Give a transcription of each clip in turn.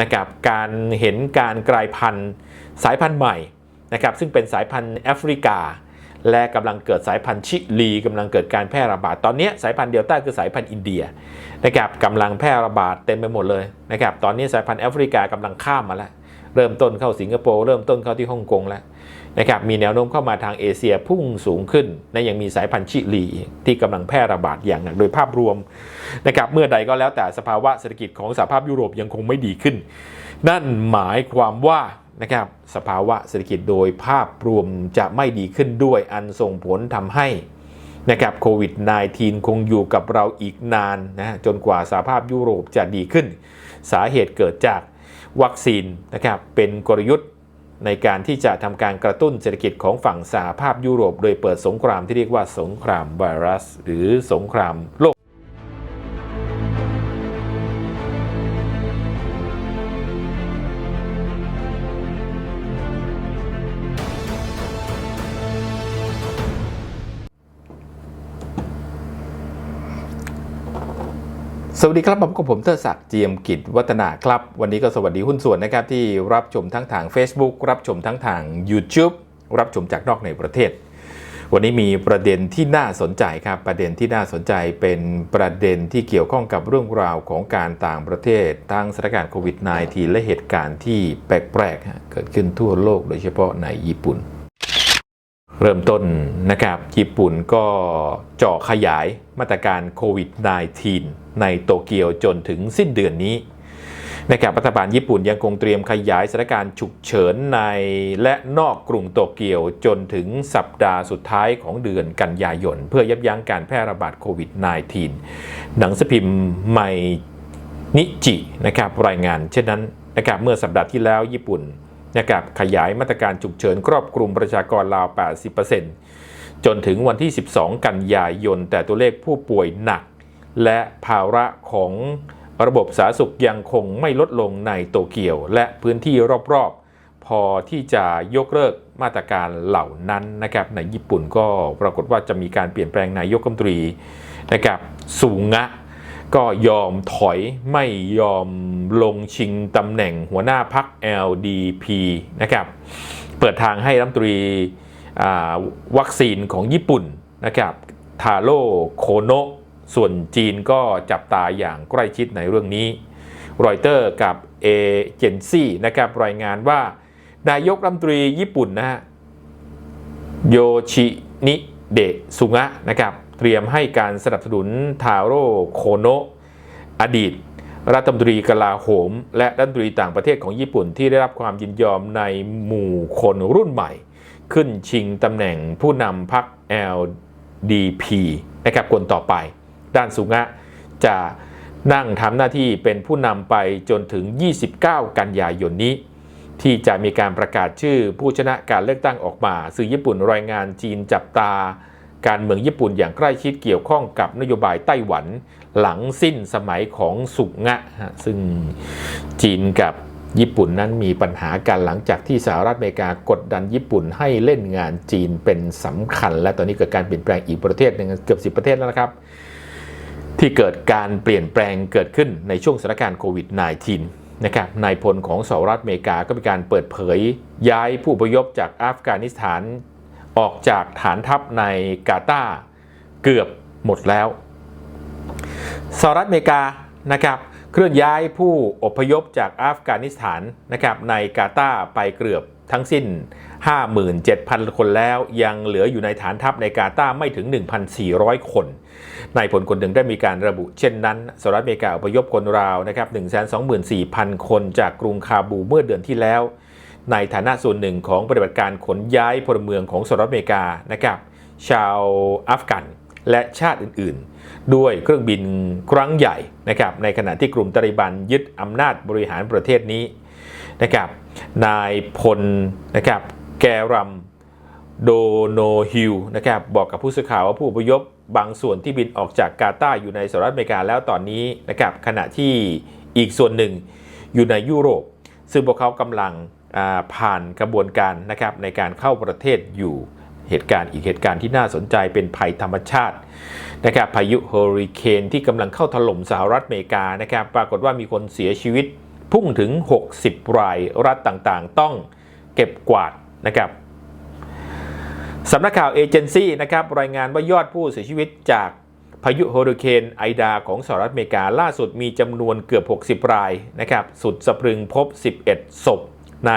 นะครับการเห็นการกลายพันธุ์สายพันธุ์ใหม่นะครับซึ่งเป็นสายพันธุ์แอฟริกา และกำลังเกิดสายพันธุ์ชิลีกำลังเกิดการแพร่ระบาดตอนนี้สายพันธุ์เดลต้าคือสายพันธุ์อินเดียนะครับกำลังแพร่ระบาดเต็มไปหมดเลยนะครับตอนนี้สายพันธุ์แอฟริกากำลังข้ามมาแล้วเริ่มต้นเข้าสิงคโปร์เริ่มต้นเข้าที่ฮ่องกงแล้ว นะครับมีแนวโน้มเข้ามาทางเอเชียพุ่งสูงขึ้นและยังมีสายพันธุ์ชิลีที่กำลังแพร่ระบาดอย่างหนักโดยภาพรวมนะครับเมื่อใดก็แล้วแต่สภาวะเศรษฐกิจของสหภาพยุโรปยังคงไม่ดีขึ้น นั่นหมายความว่านะครับสภาวะเศรษฐกิจโดยภาพรวมจะไม่ดีขึ้นด้วยอันส่งผลทำให้นะครับโควิด -19 คงอยู่กับเราอีกนานนะจนกว่าสหภาพยุโรปจะดีขึ้น สาเหตุเกิดจากวัคซีนนะครับเป็นกลยุทธ์ ในการที่จะทำการกระตุ้นเศรษฐกิจของฝั่งสหภาพยุโรป โดยเปิดสงครามที่เรียกว่าสงครามไวรัส หรือสงครามโล สวัสดีครับผมกับผมเทอศักดิ์เจียมกิจวัฒนาครับ วันนี้ก็สวัสดีหุ้นส่วนนะครับ ที่รับชมทั้งทาง Facebook รับชมทั้งทาง YouTube รับชมจากนอกในประเทศ วันนี้มีประเด็นที่น่าสนใจครับ ประเด็นที่น่าสนใจเป็นประเด็นที่เกี่ยวข้องกับเรื่องราวของการต่างประเทศทั้งสถานการณ์โควิด -19 และเหตุการณ์ที่แปลกๆเกิดขึ้นทั่วโลกโดยเฉพาะในญี่ปุ่น เริ่มต้นนะครับ ญี่ปุ่นก็เจาะขยายมาตรการโควิด -19 ในโตเกียวจนถึงสิ้นเดือนนี้นะครับรัฐบาลญี่ปุ่นยังคงเตรียมขยายสถานการณ์ฉุกเฉินในและนอกกรุงโตเกียวจนถึงสัปดาห์สุดท้ายของเดือนกันยายน เพื่อยับยั้งการแพร่ระบาดโควิด -19 หนังสือพิมพ์ไมนิจินะครับรายงานเช่นนั้นนะครับเมื่อสัปดาห์ที่แล้วญี่ปุ่น นะครับขยายมาตรการฉุกเฉินครอบคลุมประชากรราว 80%จนถึงวันที่ 12 กันยายน แต่ตัวเลขผู้ป่วยหนัก และภาระของระบบสาธารณสุขยังคงไม่ลดลงในโตเกียว และพื้นที่รอบๆ พอที่จะยกเลิกมาตรการเหล่านั้นนะครับในญี่ปุ่นก็ปรากฏว่าจะมีการเปลี่ยนแปลงนายกรัฐมนตรีนะครับสูงะ ก็ยอมถอยไม่ยอมลงชิงตำแหน่งหัวหน้าพัก LDP นะครับ เปิดทางให้รัฐมนตรีวัคซีนของญี่ปุ่นนะครับทาโร่โคโนะส่วนจีนก็จับตาอย่างใกล้ชิดในเรื่องนี้ รอยเตอร์กับเอเจนซี่นะครับรายงานว่านายกรัฐมนตรีญี่ปุ่นนะฮะโยชินิเดะซุงะนะครับ เตรียมให้การสนับสนุนทาโร่โคโนะอดีต รัฐมนตรีกลาโหม และรัฐมนตรีต่างประเทศของญี่ปุ่นที่ได้รับความยินยอมในหมู่คนรุ่นใหม่ ขึ้นชิงตำแหน่งผู้นำพรรค LDP นะครับคนต่อไป ด้านสุงะจะนั่งทำหน้าที่เป็นผู้นำไปจนถึง 29 กันยายนนี้ ที่จะมีการประกาศชื่อผู้ชนะการเลือกตั้งออกมา สื่อญี่ปุ่นรายงานจีนจับตา การเมืองญี่ปุ่นอย่างใกล้ชิดเกี่ยวข้องกับนโยบายไต้หวันหลังสิ้นสมัยของสุงะ ซึ่งจีนกับญี่ปุ่นนั้นมีปัญหากันหลังจากที่สหรัฐอเมริกากดดันญี่ปุ่นให้เล่นงานจีนเป็นสำคัญ และตอนนี้เกิดการเปลี่ยนแปลงอีกประเทศหนึ่งเกือบ 10 ประเทศแล้วนะครับ ที่เกิดการเปลี่ยนแปลงเกิดขึ้นในช่วงสถานการณ์โควิด -19 นะครับนายพลของสหรัฐอเมริกาก็มีการเปิดเผยย้ายผู้พยพจากอัฟกานิสถาน ออกจากฐานทัพในกาตาร์เกือบหมดแล้วสหรัฐอเมริกานะครับเคลื่อนย้ายผู้อพยพจากอัฟกานิสถานนะครับในกาตาร์ไปเกือบทั้งสิ้น 57,000 คนแล้วยังเหลืออยู่ในฐานทัพในกาตาร์ไม่ถึง 1,400 คนนายผลคนหนึ่งได้มีการระบุเช่นนั้นสหรัฐอเมริกาอพยพคนราวนะครับ124,000 คนจากกรุงคาบูเมื่อเดือนที่แล้ว ในฐานะส่วนหนึ่งของปฏิบัติการขนย้ายพลเมืองของสหรัฐอเมริกานะครับชาวอัฟกันและชาติอื่นๆ ด้วยเครื่องบินครั้งใหญ่นะครับในขณะที่กลุ่มตาลิบันยึดอำนาจบริหารประเทศนี้นะครับนายพลนะครับแกรัมโดโนฮิลนะครับบอกกับผู้สื่อข่าวว่าผู้อพยพบางส่วนที่บินออกจากกาตาร์อยู่ในสหรัฐอเมริกาแล้วตอนนี้นะครับขณะที่อีกส่วนหนึ่งอยู่ในยุโรป ซึ่งพวกเขากำลัง ผ่านกระบวนการนะครับในการเข้าประเทศอยู่เหตุการณ์อีกเหตุการณ์ที่น่าสนใจเป็นภัยธรรมชาตินะครับพายุเฮอริเคนที่กำลังเข้าถล่มสหรัฐอเมริกานะครับปรากฏว่ามีคนเสียชีวิตพุ่งถึง 60 รายรัฐต่างๆ ต้องเก็บกวาดนะครับสำนักข่าวเอเจนซี่นะครับรายงานว่ายอดผู้เสียชีวิตจากพายุเฮอริเคนไอดาของสหรัฐอเมริกาล่าสุดมีจำนวนเกือบ 60 รายนะครับสุดสะพรึงพบ 11 ศพ ใน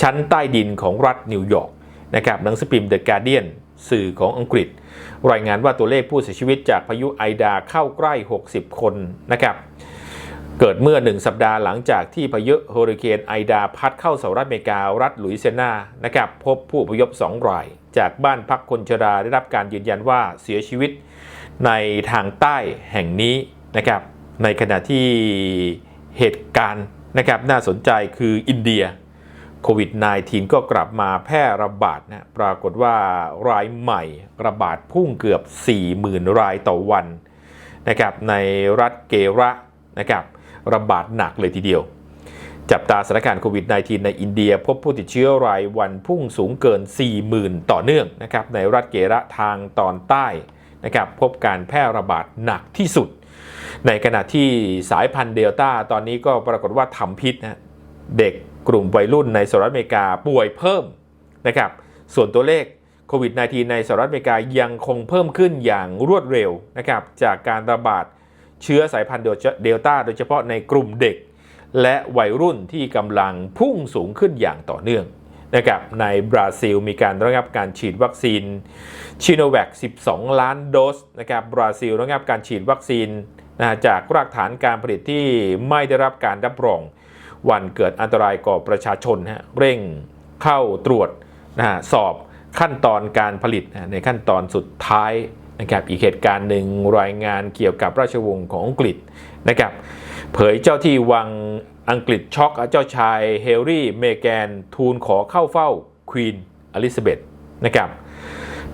ชั้นใต้ดินของรัฐนิวยอร์กนะครับหนังสือพิมพ์ The Guardian สื่อของอังกฤษ รายงานว่าตัวเลขผู้เสียชีวิตจากพายุไอดาเข้าใกล้ 60 คนนะครับเกิดเมื่อหนึ่งสัปดาห์หลังจากที่พายุเฮอริเคนไอดาพัดเข้าสหรัฐอเมริการัฐหลุยเซียนานะครับพบผู้อพยพ 2 ราย จากบ้านพักคนชราได้รับการยืนยันว่าเสียชีวิตในทางใต้แห่งนี้นะครับในขณะที่เหตุการณ์ นะครับน่าสนใจคืออินเดียโควิด -19 ก็กลับมาแพร่ระบาดนะปรากฏว่ารายใหม่ระบาดพุ่งเกือบ 40,000 รายต่อวันนะครับในรัฐเกระนะครับระบาดหนักเลยทีเดียว จับตาสถานการณ์โควิด -19 ในอินเดีย พบผู้ติดเชื้อรายวันพุ่งสูงเกิน 40,000 ต่อเนื่องนะครับในรัฐเกระทางตอนใต้นะครับพบการแพร่ระบาดหนักที่สุด ในขณะที่สายพันธุ์เดลต้าตอนนี้ก็ปรากฏว่าทำพิษนะเด็กกลุ่มวัยรุ่นในสหรัฐอเมริกาป่วยเพิ่มนะครับส่วนตัวเลขโควิด -19 ในสหรัฐอเมริกายังคงเพิ่มขึ้นอย่างรวดเร็วนะครับจากการระบาดเชื้อสายพันธุ์เดลต้าโดยเฉพาะในกลุ่มเด็ก และวัยรุ่นที่กำลังพุ่งสูงขึ้นอย่างต่อเนื่องนะครับในบราซิลมีการระงับการฉีดวัคซีนชิโนแวค 12 ล้านโดสนะครับบราซิลระงับการฉีดวัคซีน นะจากรากฐานการผลิตที่ไม่ได้รับการรับรอง วันเกิดอันตรายก่อประชาชนฮะเร่งเข้าตรวจนะสอบขั้นตอนการผลิตในขั้นตอนสุดท้ายนะครับอีกเหตุการณ์หนึ่งรายงานเกี่ยวกับราชวงศ์ของอังกฤษนะครับเผยเจ้าที่วังอังกฤษช็อกเจ้าชายเฮร์รี่เมแกนทูลขอเข้าเฝ้าควีนอลิซาเบธนะครับ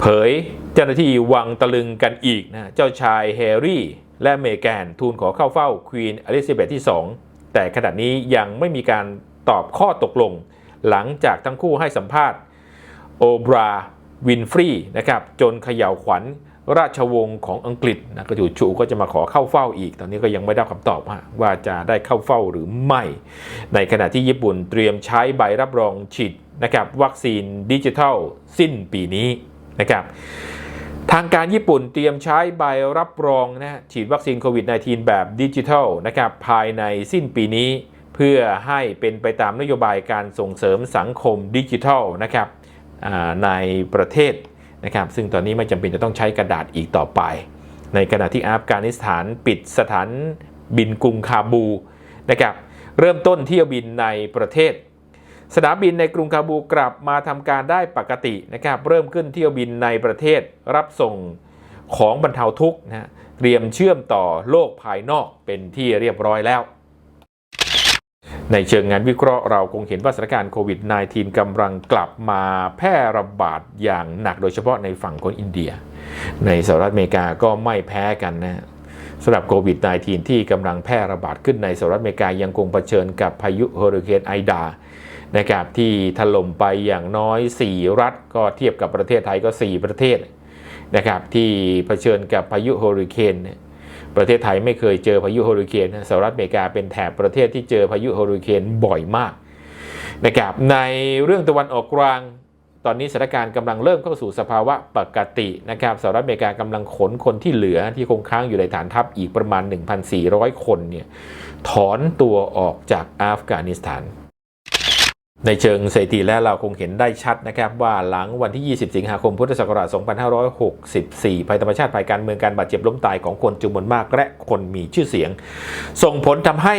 เผยเจ้าหน้าที่วังตะลึงกันอีกนะเจ้าชายแฮร์รี่ และเมแกนทูลขอเข้าเฝ้าควีนอลิซาเบธที่ 2 แต่ขณะนี้ยังไม่มีการตอบข้อตกลง หลังจากทั้งคู่ให้สัมภาษณ์โอบราวินฟรีนะครับจนเขย่าวขวัญราชวงศ์ของอังกฤษนะก็อยู่ชูก็จะมาขอเข้าเฝ้าอีก ตอนนี้ก็ยังไม่ได้คำตอบว่าจะได้เข้าเฝ้าหรือไม่ ในขณะที่ญี่ปุ่นเตรียมใช้ใบรับรองฉีดนะครับวัคซีนดิจิทัลสิ้นปีนี้นะครับ ทางการญี่ปุ่นเตรียมใช้ใบรับรองนะฉีดวัคซีนโควิด -19 แบบดิจิทัลนะครับภายในสิ้นปีนี้ เพื่อให้เป็นไปตามนโยบายการส่งเสริมสังคมดิจิทัลนะครับในประเทศนะครับซึ่งตอนนี้ไม่จำเป็นจะต้องใช้กระดาษอีกต่อไป ในขณะที่อัฟกานิสถานปิดสถานบินกรุงคาบูนะครับเริ่มต้นเที่ยวบินในประเทศ สนามบินในกรุงคาบูกลับมาทำการได้ปกตินะครับเริ่มขึ้นเที่ยวบินในประเทศรับส่งของบรรเทาทุกข์นะเตรียมเชื่อมต่อโลกภายนอกเป็นที่เรียบร้อยแล้ว ในเชิงงานวิเคราะห์เราคงเห็นว่าสถานการณ์โควิด -19 กำลังกลับมาแพร่ระบาดอย่างหนักโดยเฉพาะในฝั่งของอินเดีย ในสหรัฐอเมริกาก็ไม่แพ้กันนะสำหรับโควิด -19 ที่กำลังแพร่ระบาดขึ้นในสหรัฐอเมริกายังคงเผชิญกับพายุเฮอริเคนไอดา นะครับที่ถล่มไปอย่างน้อย 4 รัฐก็เทียบกับประเทศไทยก็ 4 ประเทศนะครับที่เผชิญกับพายุเฮอริเคนประเทศไทยไม่เคยเจอพายุเฮอริเคนสหรัฐอเมริกาเป็นแถบประเทศที่เจอพายุเฮอริเคนบ่อยมากนะครับในเรื่องตะวันออกกลางตอนนี้สถานการณ์กำลังเริ่มเข้าสู่สภาวะปกตินะครับสหรัฐอเมริกากำลังขนคนที่เหลือที่คงค้างอยู่ในฐานทัพอีกประมาณ 1,400 คนเนี่ยถอนตัวออกจากอัฟกานิสถาน ในเชิงสถิติแล้วเราคงเห็นได้ชัดนะครับว่าหลังวันที่ 20 สิงหาคม พุทธศักราช 2564 ภัยธรรมชาติภัยการเมืองการบาดเจ็บล้มตายของคนจำนวนมากและคนมีชื่อเสียง ส่งผลทำให้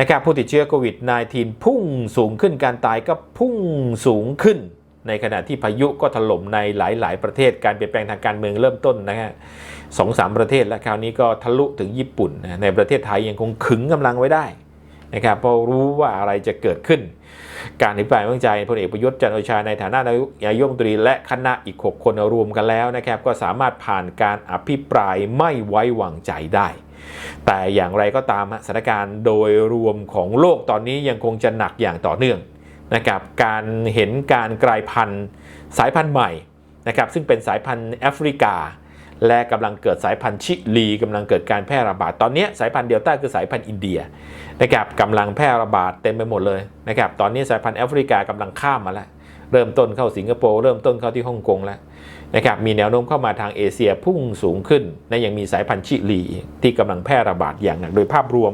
นะครับผู้ติดเชื้อโควิด -19 พุ่งสูงขึ้นการตายก็พุ่งสูงขึ้น ในขณะที่พายุก็ถล่มในหลาย ๆ ประเทศการเปลี่ยนแปลงทางการเมืองเริ่มต้นนะฮะสองสามประเทศแล้วคราวนี้ก็ทะลุถึงญี่ปุ่น ในประเทศไทยยังคงขึงกำลังไว้ได้นะครับเพราะรู้ว่าอะไรจะเกิดขึ้น การอภิปรายไม่ไว้วางใจพลเอกประยุทธ์จันโอชาในฐานะนายกรัฐมนตรีและคณะอีก 6 คนรวมกันแล้วนะครับ ก็สามารถผ่านการอภิปรายไม่ไว้วางใจได้แต่อย่างไรก็ตามสถานการณ์โดยรวมของโลกตอนนี้ยังคงจะหนักอย่างต่อเนื่องนะครับการเห็นการกลายพันธุ์สายพันธุ์ใหม่นะครับซึ่งเป็นสายพันธุ์แอฟริกา และกำลังเกิดสายพันธุ์ชิลีกำลังเกิดการแพร่ระบาดตอนนี้สายพันธุ์เดลต้าคือสายพันธุ์อินเดียนะครับกำลังแพร่ระบาดเต็มไปหมดเลยนะครับตอนนี้สายพันธุ์แอฟริกากำลังข้ามมาแล้วเริ่มต้นเข้าสิงคโปร์เริ่มต้นเข้าที่ฮ่องกงแล้วนะครับมีแนวโน้มเข้ามาทางเอเชียพุ่งสูงขึ้นและยังมีสายพันธุ์ชิลีที่กำลังแพร่ระบาดอย่างหนักโดยภาพรวม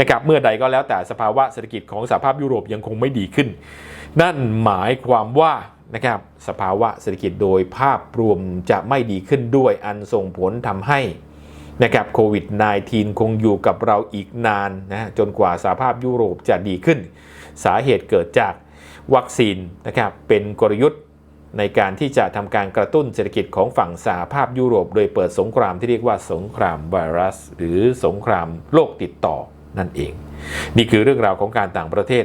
นะครับเมื่อใดก็แล้วแต่สภาวะเศรษฐกิจของสหภาพยุโรปยังคงไม่ดีขึ้น นั่นหมายความว่า นะครับสภาวะเศรษฐกิจโดยภาพรวมจะไม่ดีขึ้นด้วยอันส่งผลทำให้นะครับโควิด -19 คงอยู่กับเราอีกนานนะจนกว่าสหภาพยุโรปจะดีขึ้น สาเหตุเกิดจากวัคซีนนะครับเป็นกลยุทธ์ในการที่จะทำการกระตุ้นเศรษฐกิจของฝั่งสหภาพยุโรป โดยเปิดสงครามที่เรียกว่าสงครามไวรัส หรือสงครามโรคติดต่อนั่นเอง นี่คือเรื่องราวของการต่างประเทศ